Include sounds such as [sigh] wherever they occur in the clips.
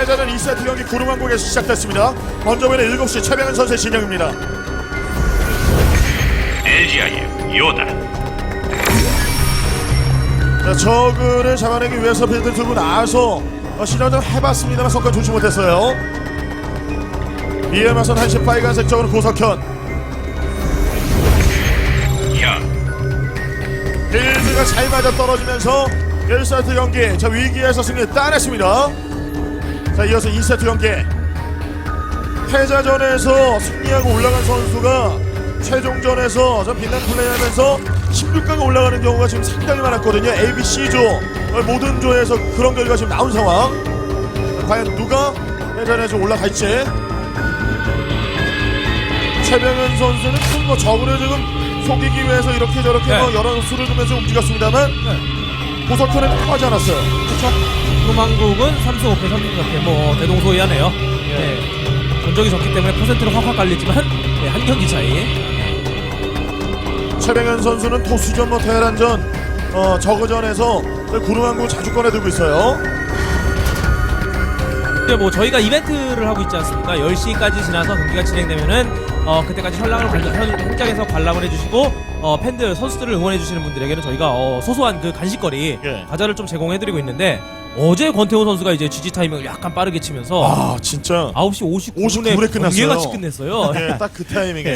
패자전 2세트 경기 구름왕국에서 시작됐습니다. 먼저 보는 7시 최병현 선수의 진영입니다. LGI의 요다 자, 저그를 잡아내기 위해서 빌드 들고 어, 시전 좀 해봤습니다만 성과 좋지 못했어요. 이에 맞선 한시 빨간색 적으로 고석현. 야 빌드가 잘 맞아 떨어지면서 1세트 경기 자 위기에서 승리 따냈습니다. 자 이어서 2세트 경기 패자전에서 승리하고 올라간 선수가 최종전에서 저 빛난 플레이하면서 16강에 올라가는 경우가 지금 상당히 많았거든요. A, B, C조 어, 모든 조에서 그런 결과 지금 나온 상황. 과연 누가 패자전에서 올라갈지 최병현 선수는 큰뭐 저구를 지금 속이기 위해서 이렇게 저렇게 네. 뭐 여러 수를 두면서 움직였습니다만 고석현은 하지 않았어요. 그렇죠. 3승 5패 3승 4패 뭐 대동소이하네요. 네. 전적이 적기 때문에 퍼센트는 확확 갈리지만 네, 한 경기 차이. 최병현 선수는 토수전 뭐 테란전 어, 저그전에서 구름왕국 자주 꺼내들고 있어요. 근데 뭐 저희가 이벤트를 하고 있지 않습니까? 10시까지 지나서 경기가 진행되면은 어 그때까지 현랑을 관람 현- 현장에서 관람을 해주시고 어 팬들 선수들을 응원해 주시는 분들에게는 저희가 어 소소한 그 간식거리 예. 과자를 좀 제공해드리고 있는데 어제 권태호 선수가 이제 GG 타이밍을 약간 빠르게 치면서 아 진짜 9시 59분에 59분에 끝났어요. 경기가 끝냈어요. 네, [laughs] 딱 그 타이밍에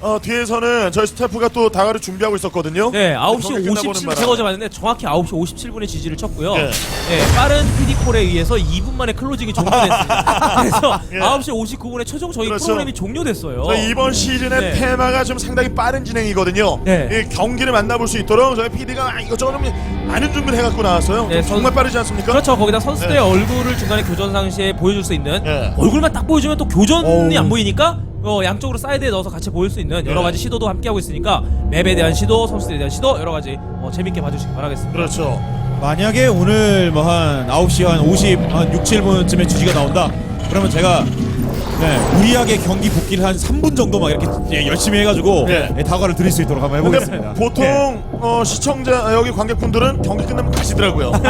어, 뒤에서는 저희 스태프가 또 다가를 준비하고 있었거든요. 네, 9시 경기 끝나보는 57분 바람에. 제가 어제 봤는데 정확히 9시 57분에 지지를 쳤고요. 예. 예, 빠른 PD콜에 의해서 2분 만에 클로징이 종료됐습니다. [laughs] 그래서 예. 9시 59분에 최종 저희 그렇죠. 프로그램이 종료됐어요. 저희 이번 시즌의 네. 테마가 좀 상당히 빠른 진행이거든요. 네. 이 경기를 만나볼 수 있도록 저희 PD가 이것저것 좀 많은 준비를 해갖고 나왔어요. 네, 정말 빠르지 않습니까? 그렇죠. 거기다 선수들의 네. 얼굴을 중간에 교전 상 시에 보여줄 수 있는 네. 얼굴만 딱 보여주면 또 교전이. 안 보이니까 어, 양쪽으로 사이드에 넣어서 같이 보일 수 있는 여러 네. 가지 시도도 함께 하고 있으니까 맵에 대한 시도, 선수들에 대한 시도 여러 가지 어, 재밌게 봐주시기 바라겠습니다. 그렇죠. 만약에 오늘 뭐 한 9시 한 50, 한 6, 7분쯤에 주지가 나온다. 그러면 제가 네, 무리하게 경기 복귀를 한 3분 정도 막 이렇게 예, 열심히 해가지고 네. 네, 다과를 드릴 수 있도록 한번 근데 해보겠습니다. 보통 네. 어, 시청자 여기 관객분들은 경기 끝나면 가시더라고요. [laughs]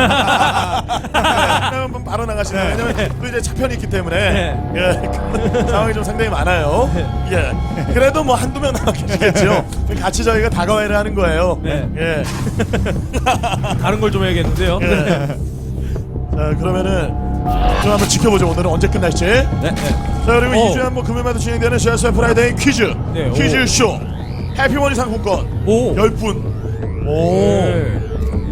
끝나면 바로 나가시는 네. 왜냐면 또 이제 차편이 있기 때문에 네. 예, 상황이 좀 상당히 많아요. 예. 그래도 뭐 한두 명 나와 계시겠죠. 같이 저희가 다가와를 하는 거예요. 네. 예. 다른 걸 좀 해야겠는데요. 예. 자 그러면은 좀 한번 지켜보죠. 오늘은 언제 끝날지. 네, 네. 자 그리고 오. 2주에 한번 금요일마다 진행되는 셰어스의 프라이데이 퀴즈 네, 오. 퀴즈 쇼 해피머니 상품권 오. 10분 오 네.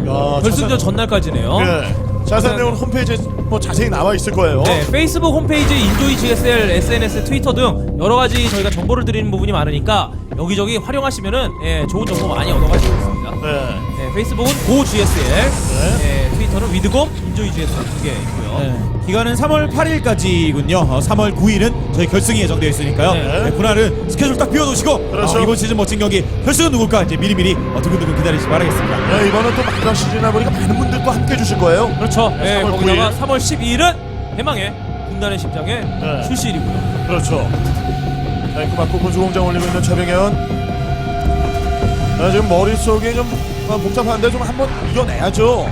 야, 결승전 전날까지네요. 예. 자세한 내용은 홈페이지에 뭐 자세히 나와 있을 거예요 네, 페이스북 홈페이지 인조이 GSL, SNS, 트위터 등 여러 가지 저희가 정보를 드리는 부분이 많으니까 여기저기 활용하시면은 예, 좋은 정보 많이 얻어갈 수 있습니다. 네. 네, 페이스북은 고 GSL, 네, 트위터는 위드곰 인조이 GSL 두개 있고요. 네, 기간은 3월 8일까지군요. 어, 3월 9일은 저희 결승이 예정되어 있으니까요. 네. 네, 그날은 스케줄 딱 비워놓으시고 그렇죠. 어, 이번 시즌 멋진 경기 결승은 누굴까 이제 미리미리 어, 두근두근 기다리시기 바라겠습니다. 네, 이번은 또 마지막 시즌이다 보니까 많은 분들 또 함께 해주실 거예요 그렇죠. 네, 3월 거기다가 9일. 3월 12일은 대망의 군단의 심장의 네. 출시일이고요. 그렇죠 맞고 군수공장 올리고 있는 최병현 아, 지금 머릿속이 좀 어, 복잡한데 좀 한번 이겨내야죠.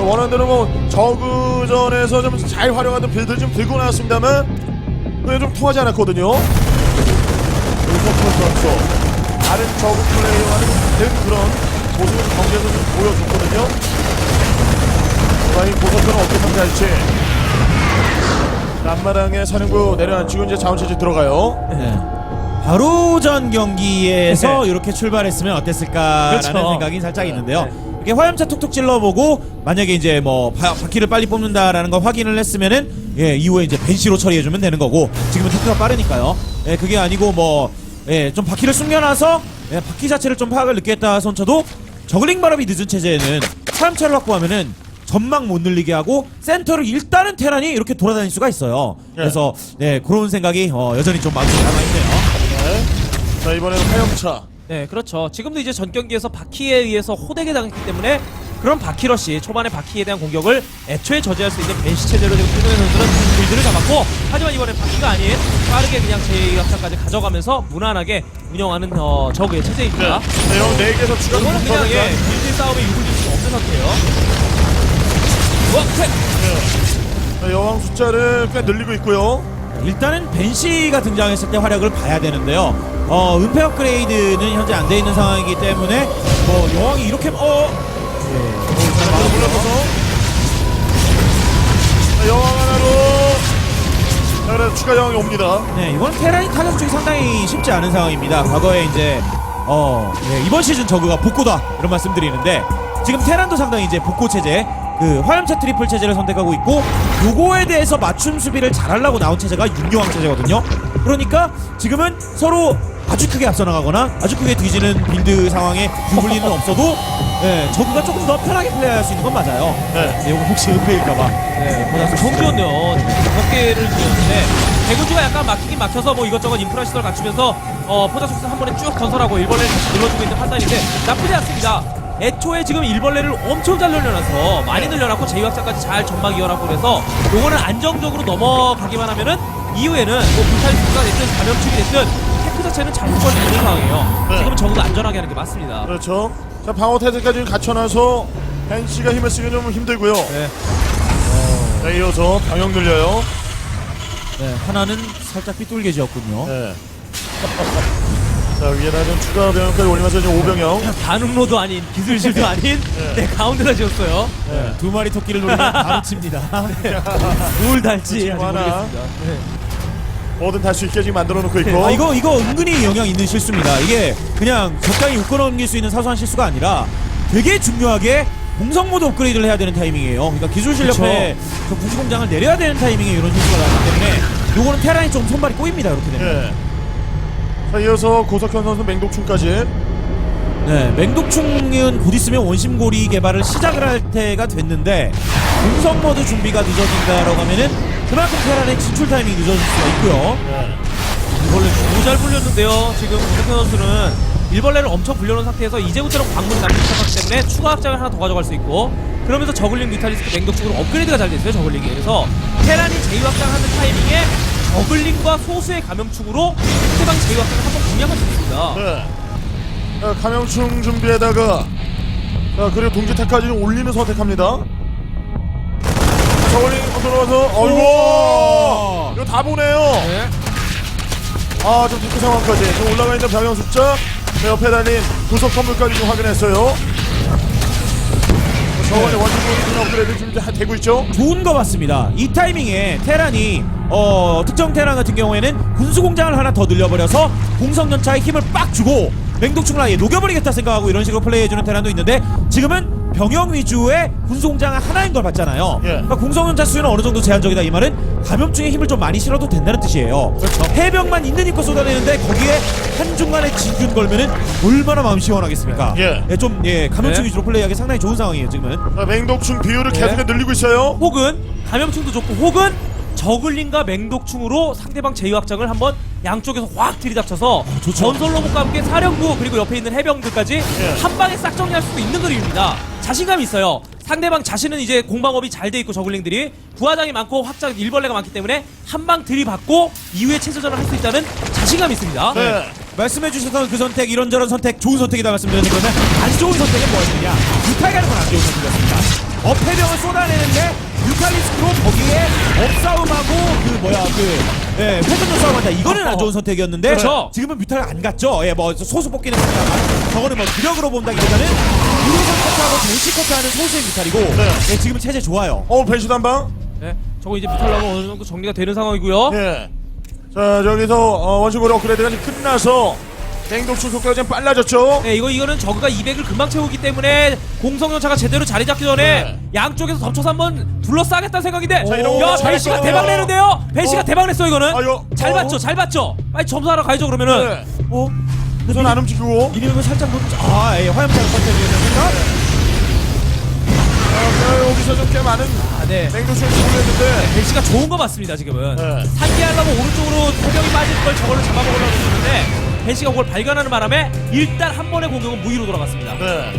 원하는 대로 뭐 저그전에서 좀 잘 활용하던 빌드를 좀 들고 나왔습니다만 그게 좀 통하지 않았거든요. 윤석열 선수 다른 저그 플레이와는 다른 그런 모습을 경기에서 좀 보여줬거든요. 과연 고석현은 어떻게 상대할지. 남마당에 사령부 내려앉히고 이제 자원체제 들어가요. 네. 바로 전 경기에서 네. 이렇게 출발했으면 어땠을까라는 그렇죠. 생각이 살짝 네. 있는데요. 이렇게 화염차 툭툭 찔러보고 만약에 이제 뭐 바, 바퀴를 빨리 뽑는다라는 거 확인을 했으면은 예 이후에 이제 벤시로 처리해주면 되는 거고 지금은 툭툭 빠르니까요. 예 그게 아니고 뭐 예 좀 바퀴를 숨겨놔서 예, 바퀴 자체를 좀 파악을 늦게 했다 손쳐도 저글링 발업이 늦은 체제에는 화염차를 확보하면은 전망 못 늘리게 하고 센터를 일단은 테란이 이렇게 돌아다닐 수가 있어요. 그래서 네 그런 생각이 어, 여전히 좀 마음속에 남아 있네요. 네. 자 이번에는 화염차 네, 그렇죠. 지금도 이제 전 경기에서 바퀴에 의해서 호되게 당했기 때문에 그런 바퀴러시 초반에 바퀴에 대한 공격을 애초에 저지할 수 있는 벤시 체제로 지금 최동현 선수는 빌드를 잡았고 하지만 이번엔 바퀴가 아닌 빠르게 그냥 제2학차까지 가져가면서 무난하게 운영하는 어, 적의 네. 체제입니다. 네, 형 4개에서 추가 이거는 그냥 예, 빌드 싸움에 줄수 없는 상태예요. 와, 셋! 네, 여왕 병 숫자를 꽤 늘리고 있고요. 일단은 벤시가 등장했을 때 활약을 봐야 되는데요. 어, 은폐 업그레이드는 현재 안 돼 있는 상황이기 때문에 뭐 여왕이 이렇게 어 자, 바로 물러서서 자, 여왕 하나로 자, 그래서 추가 여왕이 옵니다. 네, 이번 테란이 타격 중이 상당히 쉽지 않은 상황입니다. 과거에 이제 어 예, 이번 시즌 저그가 복고다 이런 말씀드리는데 지금 테란도 상당히 이제 복고 체제 그 화염차 트리플 체제를 선택하고 있고 요거에 대해서 맞춤 수비를 잘하려고 나온 체제가 윤교왕 체제거든요. 그러니까 지금은 서로 아주 크게 앞서 나가거나 아주 크게 뒤지는 빌드 상황에 유불리는 없어도 예, 저그가 조금 더 편하게 플레이할 수 있는 건 맞아요. 네. 네, 이거 혹시 은폐일까봐. 네, 보다 정지원요. 몇 개를 지었는데 대군주가 약간 막히긴 막혀서 뭐 이것저것 인프라 시설 갖추면서 어, 포자속스 한 번에 쭉 건설하고 일벌레를 다시 눌러주고 있는 판단인데 나쁘지 않습니다. 애초에 지금 일벌레를 엄청 잘 늘려놔서 많이 늘려놨고 제2확장까지 잘 전막 이어놨고 그래서 요거는 안정적으로 넘어가기만 하면은 이후에는 뭐 불탈수가 됐든 감염축이 됐든 테크 자체는 잘 걸리는 있는 상황이에요. 네. 지금은 적어도 안전하게 하는 게 맞습니다. 그렇죠. 자, 방어 태세까지 갖춰놔서 벤시가 힘을 쓰기 좀 힘들고요. 네. 자, 이어서 병력 늘려요. 네, 하나는 살짝 삐뚤게 지었군요. 네. [laughs] 자, 위에다 좀 추가 병력까지 올리면서 지금 5병력. 반응로도 아닌 기술실도 아닌 네, 가운데다 지었어요. 네, 두 마리 토끼를 노리면 [laughs] 바로 칩니다. 뭘 달지 아직 하나. 모르겠습니다. 네. 뭐든 달수 있게 지금 만들어 놓고 있고. 아 이거 이거 은근히 영향 있는 실수입니다. 이게 그냥 적당히 웃고 넘길 수 있는 사소한 실수가 아니라 되게 중요하게 공성 모드 업그레이드를 해야 되는 타이밍이에요. 그러니까 기술 실력에 그 군수 공장을 내려야 되는 타이밍에 이런 실수가 나기 때문에 요거는 테란이 좀 손발이 꼬입니다. 이렇게 되면. 예. 자, 이어서 고석현 선수 맹독충까지. 네, 맹독충은 곧 있으면 원심고리 개발을 시작을 할 때가 됐는데 공성 모드 준비가 늦어진다라고 하면은 그만큼 테란의 진출 타이밍이 늦어질 수가 있고요. 예. 일벌레 너무 잘 불렸는데요. 지금 박현 선수는 일벌레를 엄청 불려놓은 상태에서 이제부터는 광물이 남기 시작하기 때문에 추가 확장을 하나 더 가져갈 수 있고 그러면서 저글링 뮤탈리스크 맹독 쪽으로 업그레이드가 잘 됐어요. 저글링이. 그래서 테란이 제2확장하는 타이밍에 저글링과 소수의 감염축으로 상대방 제2확장을 한번 공략할 수 있습니다. 네. 자, 감염충 준비에다가 자, 그리고 동지타까지 좀 올리는 선택합니다. 저울링 들어와서 어이구 이거 다 보네요. 네. 아, 좀 디크 상황까지 지금 올라가 있는 병영 숫자 그 옆에 달린 구석 건물까지 좀 확인했어요. 저번에 원주민 업그레이드 지금 되고 있죠. 좋은 거 같습니다. 이 타이밍에 테란이 어, 특정 테란 같은 경우에는 군수 공장을 하나 더 늘려버려서 공성 연차에 힘을 빡 주고 맹독충을 아예 녹여버리겠다 생각하고 이런 식으로 플레이해주는 테란도 있는데 지금은 병영 위주의 군수 공장 하나인 걸 봤잖아요. 예. 그러니까 공성 연차 수는 어느 정도 제한적이다 이 말은 감염증의 힘을 좀 많이 실어도 된다는 뜻이에요. 그렇죠. 해병만 있는 힘껏 쏟아내는데 거기에 한 중간에 진균 걸면은 얼마나 마음 시원하겠습니까? 예. 좀 예, 감염증 네. 위주로 플레이하기 상당히 좋은 상황이에요 지금은. 자, 맹독충 비율을 네. 계속 늘리고 있어요. 혹은 감염충도 좋고 혹은 저글링과 맹독충으로 상대방 제2확장을 한번 양쪽에서 확 들이닥쳐서 좋죠. 전설 로봇과 함께 사령부 그리고 옆에 있는 해병들까지 예. 한 방에 싹 정리할 수도 있는 그림입니다. 자신감이 있어요. 상대방 자신은 이제 공방업이 잘 돼 있고 저글링들이 부하장이 많고 확장 일벌레가 많기 때문에 한 방 들이받고 이후에 체제전을 할 수 있다는 자신감이 있습니다. 네. 말씀해주셨던 그 선택 이런저런 선택 좋은 선택이다 말씀드렸는 그러면 안 좋은 선택은 뭐였느냐 유탈가는 건안 좋은 선택이었습니다 업해병을 쏟아내는데 유탈리스크로 거기에 업싸움하고 그 뭐야 그 예, 회전력 싸움한다 이거는 안 좋은 선택이었는데 그렇죠. 지금은 뮤탈 안 갔죠 예, 뭐 소수 뽑기는 합니다만 저거는 뭐 기력으로 본다기보다는 유로선 커트하고 벤시 커트하는 소수의 뮤탈이고 네. 예, 지금 체제 좋아요 어, 벤시 단방. 네, 저거 이제 뮤탈라고 어느 정도 정리가 되는 상황이고요. 예. 자, 저기서 어, 원심고리 업그레이드가 지금 끝나서 맹독충 속도가 좀 빨라졌죠. 네, 이거 이거는 저그가 200을 금방 채우기 때문에 공성연차가 제대로 자리 잡기 전에 네. 양쪽에서 덮쳐서 한번 둘러싸겠다는 생각인데 자, 이런 거야 했어요. 대박 내는데요 벤시가 어. 대박 냈어 이거는 아유. 잘 어. 봤죠 잘 봤죠 빨리 점수하러 가야죠 그러면은 네. 어? 손안 움직이고. 이름을 살짝 놓아 아, 예, 화염차를 선택해주셨습니다 아, 여기서 좀 꽤 많은 아, 네 맹독충이 올렸는데 벤시가 좋은 거 맞습니다 지금은 네. 상기하려고 오른쪽으로 태경이 빠질 걸 저걸로 잡아먹으려고 했는데 벤시가 그걸 발견하는 바람에 일단 한 번의 공격은 무위로 돌아갔습니다 네.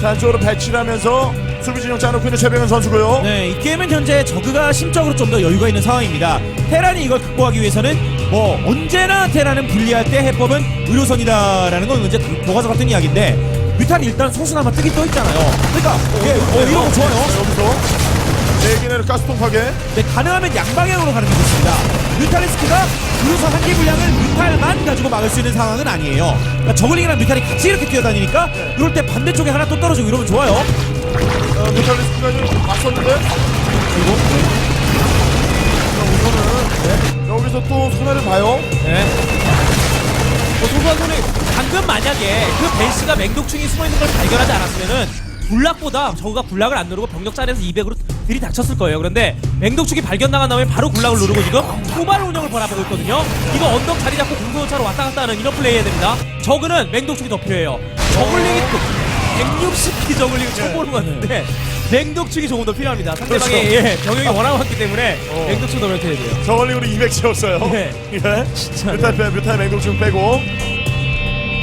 자, 안쪽으로 배치를 하면서 수비 진영 짜놓고 있는 최병현 선수고요. 네, 이 게임은 현재 저그가 심적으로 좀 더 여유가 있는 상황입니다. 테란이 이걸 극복하기 위해서는 뭐 언제나 테란은 불리할 때 해법은 의료선이다라는 건 이제 교과서 같은 이야기인데 뮤탈이 일단 소수나마 뜨긴 떠 있잖아요. 그러니까 예, 어, 이런 거 좋아요. 자, 여기서 대기내로 가스통 파괴. 네, 가능하면 양방향으로 가는 게 좋습니다. 뮤탈리스크가 우선 한개 분량을 뮤탈만 가지고 막을 수 있는 상황은 아니에요. 그러니까 저글링이랑 뮤탈이 같이 이렇게 뛰어다니니까 이럴 때 반대쪽에 하나 또 떨어지고 이러면 좋아요. 어, 뮤탈리스크가 좀 맞섰는데. 그리고 자, 우선은 여기서 또 손해를 봐요. 네. 뭐 소소한 손이 방금 만약에 그 벤시가 맹독충이 숨어 있는 걸 발견하지 않았으면은 굴락보다 저우가 굴락을 안 누르고 병력 짜내서 200으로 들이닥쳤을 거예요. 그런데 맹독충이 발견당한 다음에 바로 굴락을 누르고 지금 후발 운영을 바라보고 있거든요. 이거 언덕 자리 잡고 공도차로 왔다 갔다 하는 이런 플레이 해야 됩니다. 저그는 맹독충이 더 필요해요. 저글링이 160기 저글링을 처음 보는 것 같은데 맹독충이 조금 더 필요합니다. 상대방의 그렇죠. 예, 병력이 워낙 많기 때문에 어. 맹독충 더 멸퇴해야 돼요. 저걸링으로 200 채웠어요. 네. 예. 진짜. 뮤탈 빼, 뮤탈 맹독충 빼고.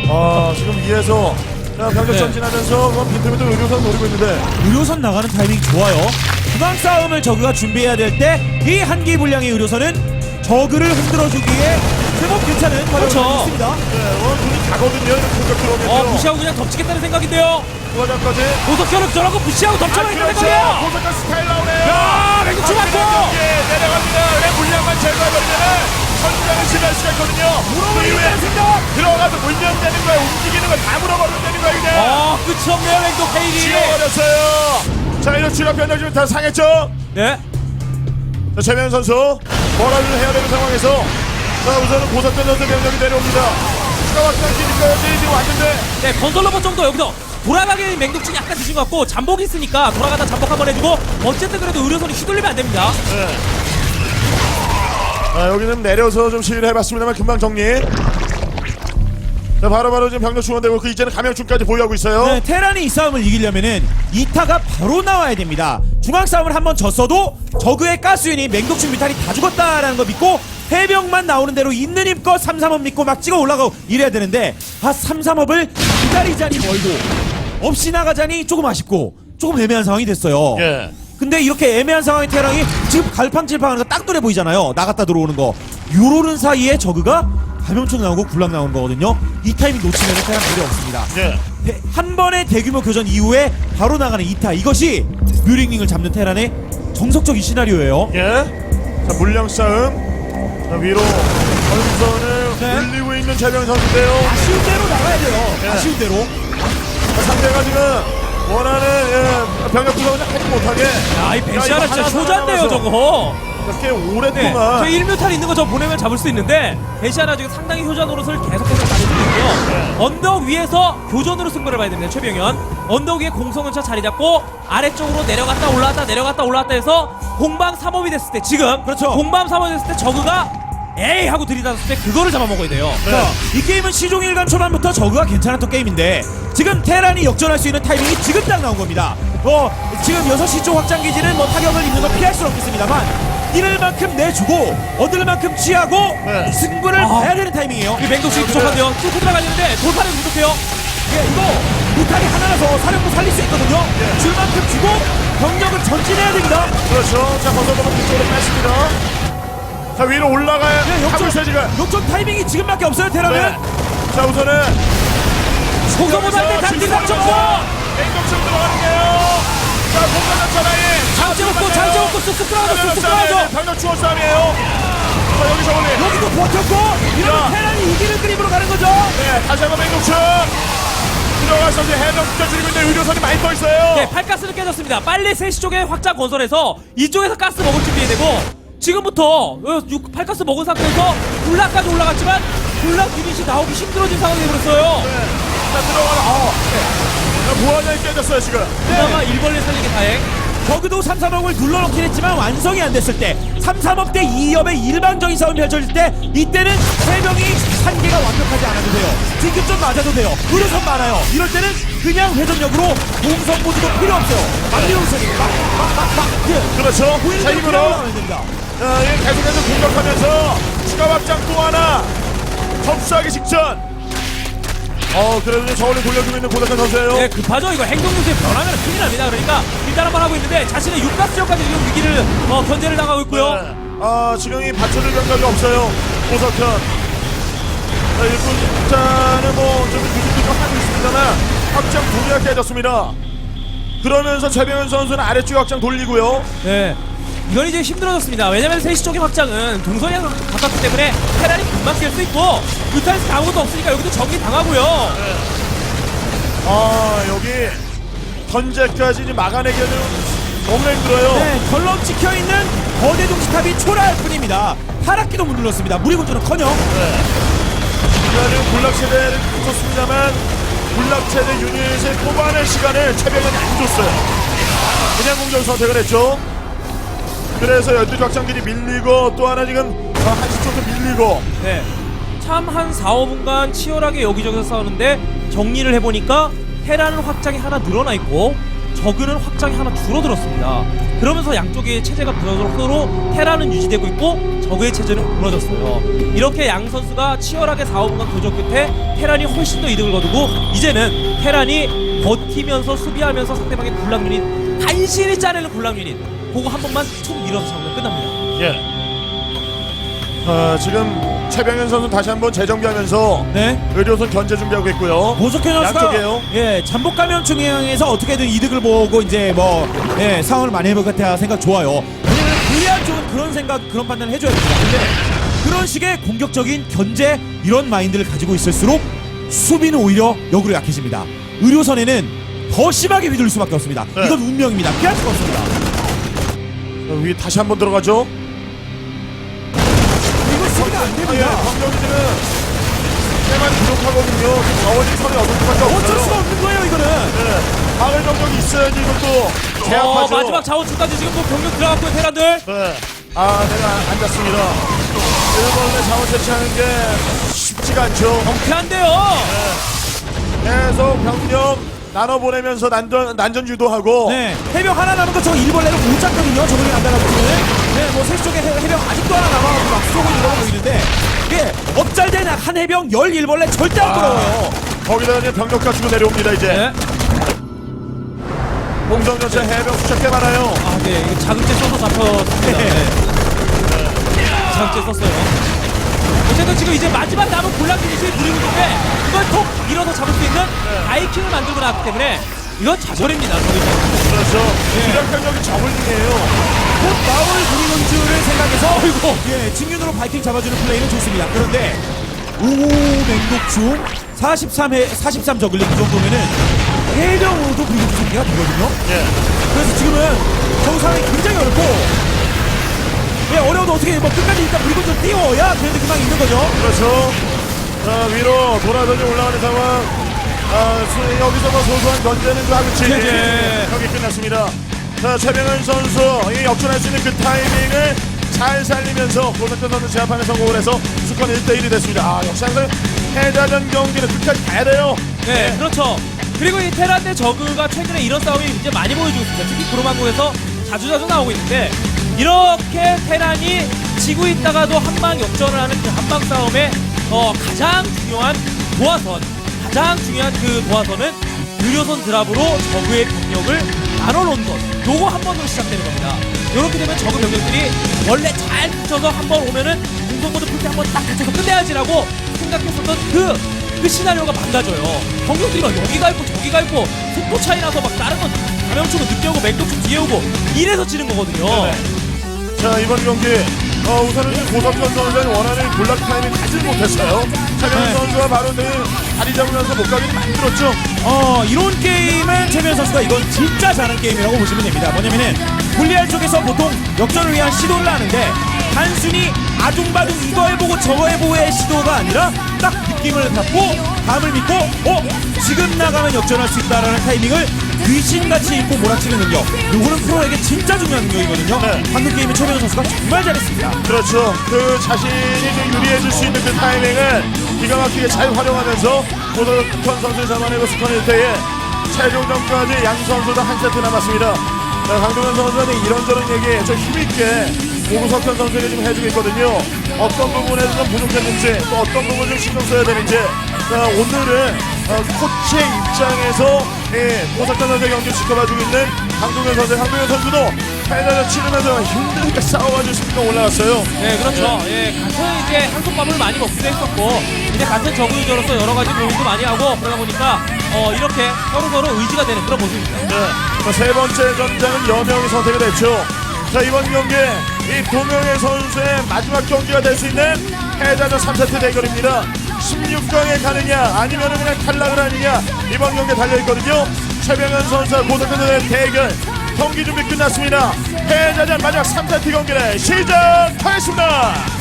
아, 지금 위에서 자, 병력 네. 전진하면서 그건 빈틈빈틈 의료선 노리고 있는데. 의료선 나가는 타이밍 좋아요. 중앙 싸움을 저그가 준비해야 될 때 이 한기 분량의 의료선은 저그를 흔들어주기에 제법 괜찮은 그렇죠. 있습니다. 네, 어, 눈이 가거든요. 이렇게 공격 들어오면. 어, 무시하고 그냥 덮치겠다는 생각인데요. 부하장까지. 고속혈을 저라고 무시하고 덮쳐버리는 생각이에요. 고속한 스타일 나오네요. 야, 맞고. 예, 내려갑니다. 내 물량만 제거해버리면은 선수장을 지배할 수가 있거든요. 물어버리겠다는 생각! 들어가서 물면 되는 거야. 움직이는 걸다 물어버리면 되는 거야, 그냥. 어, 끝이 없네요, 맹독 페이리. 지워버렸어요. 자, 이런 추가 변경 지금 다 상했죠? 네. 자, 최면 선수 뭐라도 해야 되는 상황에서 자, 우선은 고석현 선수 병력이 내려옵니다. 추가 확장기니까지 지금 왔는데 네, 건설 로봇 정도 여기서 돌아가기 맹독충이 약간 늦은 것 같고 잠복 있으니까 돌아가다 잠복 한번 해주고 어쨌든 그래도 의료선이 휘둘리면 안 됩니다. 네. 아, 여기는 내려서 좀 시위를 해봤습니다만 금방 정리. 자, 바로바로 지금 병력 충원되고 그 이제는 감염충까지 보유하고 있어요. 네, 테란이 이 싸움을 이기려면은 이타가 바로 나와야 됩니다. 중앙 싸움을 한번 졌어도 저그의 가스윤이 맹독충 뮤탈이 다 죽었다라는 거 믿고 해병만 나오는 대로 있는 힘껏 3, 3업 믿고 막 찍어 올라가고 이래야 되는데 아 3, 3업을 기다리자니 멀고 없이 나가자니 조금 아쉽고 조금 애매한 상황이 됐어요. 예. 근데 이렇게 애매한 상황의 테란이 지금 갈팡질팡하는 거 딱 눈에 보이잖아요. 나갔다 들어오는 거. 요러는 사이에 저그가 감염충 나오고 굴락 나오는 거거든요. 이 타이밍 놓치면 테란 무리 없습니다. 예. 대- 한 번의 대규모 교전 이후에 바로 나가는 이타 이것이 뮤링링을 잡는 테란의 정석적인 시나리오예요. 예. 자, 물량 싸움. 자, 위로 전선을 네. 물리고 있는 재병 선수인데요. 아쉬운 대로 나가야 돼요. 예. 아쉬운 대로. 자, 상대가 지금 원하는 예, 병력 구성을 하지 못하게. 야, 이 이거 진짜 하나 효자인데요, 남아서 저거. 꽤 네. 오랫동안. 저 1뮤탈 있는 거 저 보내면 잡을 수 있는데 벤시 하나 지금 상당히 효자 노릇을 계속해서 잘해주고 있고요. 언덕 위에서 교전으로 승부를 봐야 됩니다, 최병현. 언덕 위에 공성은차 자리 잡고 아래쪽으로 내려갔다 올라갔다 내려갔다 올라갔다 해서 공방 3업이 됐을 때 지금 그렇죠. 공방 3업이 됐을 때 저그가 에이 하고 들이닥쳤을 때 그거를 잡아먹어야 돼요. 네. 자, 이 게임은 시종일관 초반부터 저그가 괜찮았던 게임인데 지금 테란이 역전할 수 있는 타이밍이 지금 딱 나온 겁니다. 뭐 지금 6시 쪽 확장 기지는 뭐 타격을 입는 건 피할 수 없겠습니다만 잃을 만큼 내주고 얻을 만큼 취하고 네. 승부를 아. 봐야 되는 타이밍이에요. 이 맹독충이 부족한데요. 뚫고 들어가려는데 돌파력이 부족해요. 예, 이거 무탈이 하나라서 사령부 살릴 수 있거든요. 줄 만큼 주고 병력을 전진해야 됩니다. 그렇죠. 자, 건설로만 뒤쪽으로 뺐습니다. 자, 위로 올라가야 예, 하고 역전, 있어요, 지금. 역전 타이밍이 지금밖에 없어요, 테란은. 네. 자, 우선은 할때 단지 닥쳤고 맹독충 들어가는데요. 자, 공간전 전화에 장제 먹고 장제 먹고 쑥쑥 들어가죠 쑥쑥 들어가죠. 병력 추월 싸움이에요. 자, 여기서 올리. 여기도 버텼고 자. 이러면 테란이 이기는 그림으로 가는 거죠. 네, 다시 한번 맹독충. 들어가서 이제 해병 숫자 줄이고 있는데 의료선이 많이 떠 있어요. 네, 팔가스는 깨졌습니다. 빨리 3시 쪽에 확장 건설해서 이쪽에서 가스 먹을 준비해야 되고 지금부터 어, 육- 팔가스 먹은 상태에서 굴락까지 올라갔지만 굴락 유닛이 나오기 힘들어진 상황이 되버렸어요. 네. 자, 들어가라. 어. 자, 부하장이 깨졌어요, 지금. 그나마 일벌레 살리기 다행. 저그도 3, 3업을 눌러놓긴 했지만 완성이 안 됐을 때 3, 3업 대 2업의 일반적인 싸움이 펼쳐질 때 이때는 세 명이 한계가 완벽하지 않아도 돼요 지금 좀 맞아도 돼요 의료선 많아요 이럴 때는 그냥 회전력으로 공성 모드도 필요 없어요 막리오선이 막막막막 예. 그렇죠. 자, 됩니다 자, 예, 계속해서 공격하면서 추가 확장 또 하나 접수하기 직전. 어, 그래도 저울을 돌려주고 있는 고덕현 선수예요. 네, 급하죠. 이거 행동 요소에 변하면 큰일 납니다. 그러니까 일단 한번 하고 있는데 자신의 육가스 지역까지 지금 위기를 어, 견제를 당하고 있고요. 네. 아, 지금 이 받쳐줄 병력이 없어요. 고석현. 자, 일꾼 자는 뭐, 좀 유지도 좀 하고 있습니다만, 확장 두 개가 깨졌습니다. 그러면서 최병현 선수는 아래쪽 확장 돌리고요. 네. 이건 이제 힘들어졌습니다. 왜냐면 3시 쪽의 확장은 동선이랑 가깝기 때문에 테란이 금방 깰수 있고 뮤탈스 아무것도 없으니까 여기도 정리 당하고요. 아 여기 현재까지 이제 막아내기는 너무 힘들어요. 네, 덜렁 찍혀 있는 거대 동시탑이 초라할 뿐입니다. 타락기도 못 눌렀습니다. 무리군주는커녕 자, 지금 군락 세대를 줬습니다만 군락 세대 유닛을 뽑아낼 시간을 최병현이 안 줬어요. 그냥 공격 선택을 했죠. 그래서 열두 확장들이 밀리고 또 하나 지금 어, 한시 쪽도 밀리고 네. 참 한 4, 5분간 치열하게 여기저기서 싸우는데 정리를 해보니까 테라는 확장이 하나 늘어나 있고 저그는 확장이 하나 줄어들었습니다. 그러면서 양쪽의 체제가 무너져 서로 테라는 유지되고 있고 저그의 체제는 무너졌어요. 이렇게 양 선수가 치열하게 4, 5분간 도전 끝에 테란이 훨씬 더 이득을 거두고 이제는 테란이 버티면서 수비하면서 상대방의 굴락 유닛 간신히 짜내는 굴락 유닛 그거 한 번만 툭 밀어서 잡으면 끝납니다. 예. 어, 지금 최병현 선수 다시 한번 재정비하면서 네. 의료선 견제 준비하고 있고요. 보석현 선수가 양쪽이에요. 예 잠복 감염 중앙에서 어떻게든 이득을 보고 이제 뭐 예, 상황을 많이 해볼 것 같아 생각 좋아요. 왜냐면 불리한 쪽은 그런 생각 그런 판단을 해줘야 됩니다. 근데 그런 식의 공격적인 견제 이런 마인드를 가지고 있을수록 수비는 오히려 역으로 약해집니다. 의료선에는 더 심하게 휘둘릴 수밖에 없습니다. 네. 이건 운명입니다. 피할 수가 없습니다. 어, 위 다시 한번 들어가죠. 이거 수비가 안 아, 예. 됩니다. 광경이들은 꽤 많이 부족하거든요. 그 자원이 선이 얻을 수밖에 어쩔 수가 없어요. 없는 거예요 이거는. 네. 막을 병력이 있어야지 이것도 어, 제압하죠. 마지막 자원줄까지 지금 뭐 병력 들어갔고요 테란들. 네. 아, 내가 앉았습니다. 일본의 자원 채취하는 게 쉽지가 않죠. 경쾌한데요. 계속 병력 나눠 보내면서 난전 난전 유도하고 네, 해병 하나 남은 거저 일벌레를 못 잡거든요. 저분이 안 나가거든요. 네, 뭐셋 쪽에 해- 해병 아직도 하나 남아가지고 막 쏘고 이러고 보이는데 이게 업잘된 한 해병 열 일벌레 절대 안 부러워요. 거기다가 이제 병력 갖추고 내려옵니다 이제. 네. 공성 전체 해병 숫자 꽤 많아요. 아, 네. 이거 자극제 써서 잡혔습니다. 네. 자극제 썼어요. 어쨌든 지금 이제 마지막 남은 골락 유닛이 누리고 있는데 이걸 톡 밀어서 잡을 수 있는 바이킹을 만들고 나왔기 때문에 이건 자절입니다. 저기서. 그렇죠. 주력 병력이 저글링이에요. 곧 나올 구리군주를 생각해서 어이구, 예, 직윤으로 바이킹 잡아주는 플레이는 좋습니다. 그런데 5호 맹독 중 43회 43 저글링 그 정도면은 해병으로도 구리군주 승리가 되거든요. 예. 그래서 지금은 정 상황이 굉장히 어렵고 예, 어려워도 어떻게 뭐 끝까지 일단 물건 좀 띄워야 그래도 그만 있는 거죠. 그렇죠. 자 위로 돌아서지 올라가는 상황. 아, 수- 여기서 뭐 소소한 견제는 좀 하고 치지. 네. 경기 끝났습니다. 자 최병현 선수 이 역전할 수 있는 그 타이밍을 잘 살리면서 골든턴 선수 제압하는 성공을 해서 스코어 1대1이 됐습니다. 아, 역시 항상 패자전 경기는 끝까지 가야 돼요. 네, 그렇죠. 그리고 이 테란 대 저그가 최근에 이런 싸움이 이제 많이 보여주고 있습니다. 특히 구로망국에서 자주자주 나오고 있는데 이렇게 테란이 지고 있다가도 한방 역전을 하는 그 한방 싸움의 어, 가장 중요한 도화선, 가장 중요한 그 도화선은 의료선 드랍으로 저그의 병력을 나눠놓은 것. 요거 한 번으로 시작되는 겁니다. 이렇게 되면 저그 병력들이 원래 잘 붙여서 한 번 오면은 공성모드 풀 때 한 번딱 붙여서 끝내야지라고 생각했었던 그, 그 시나리오가 망가져요. 병력들이 막 여기 가 있고 저기 가 있고 속도 차이 나서 막 다른 건 감염충은 늦게 오고 맹독충 뒤에 오고 이래서 지는 거거든요. 자 이번 경기 어, 우선은 이제 고석현 선수는 원하는 골락 타이밍 가지 못했어요. 최병현 네. 선수가 바로 그 다리 잡으면서 목각이 만들었죠. 어, 이런 게임은 최면 선수가 이건 진짜 잘하는 게임이라고 보시면 됩니다. 뭐냐면은 불리할 쪽에서 보통 역전을 위한 시도를 하는데 단순히 아둥바둥 이거 해보고 저거 해보고의 시도가 아니라 딱 느낌을 갖고 감을 믿고 어 지금 나가면 역전할 수 있다라는 타이밍을 귀신같이 입고 몰아치는 능력 요거는 프로에게 진짜 중요한 능력이거든요 네. 방금 게임에 최면 선수가 정말 잘했습니다 그렇죠. 그 자신이 좀 유리해질 수 있는 그 타이밍을 기가 막히게 잘 활용하면서 고석현 선수를 잡아내고 스코어 1대에 최종전까지 양 선수 다 한 세트 남았습니다. 자, 강동현 선수는 이런저런 얘기 좀 힘있게 고석현 선수에게 좀 해주고 있거든요. 어떤 부분에서 좀 부족했는지 또 어떤 부분을 좀 신경 써야 되는지 자, 오늘은 어, 코치의 입장에서 예, 고석현 선수의 경기를 지켜봐주고 있는 강동현 선수 강동현 선수도 패자전 치르면서 힘들게 싸워가지고 승리가 올라왔어요. 네, 그렇죠. 예, 같은 이제 한솥밥을 많이 먹기도 했었고, 이제 같은 적의저로서 여러 가지 고민도 많이 하고, 그러다 보니까, 어, 이렇게 서로서로 의지가 되는 그런 모습입니다. 네. 자, 세 번째 전장은 여명이 선택이 됐죠. 자 이번 경기 이 두 명의 선수의 마지막 경기가 될 수 있는 패자전 3세트 대결입니다. 16강에 가느냐 아니면 그냥 탈락을 하느냐 이번 경기에 달려있거든요. 최병현 선수와 고석현 선수의 대결 경기 준비 끝났습니다. 패자전 마지막 3세트 경기를 시작하겠습니다.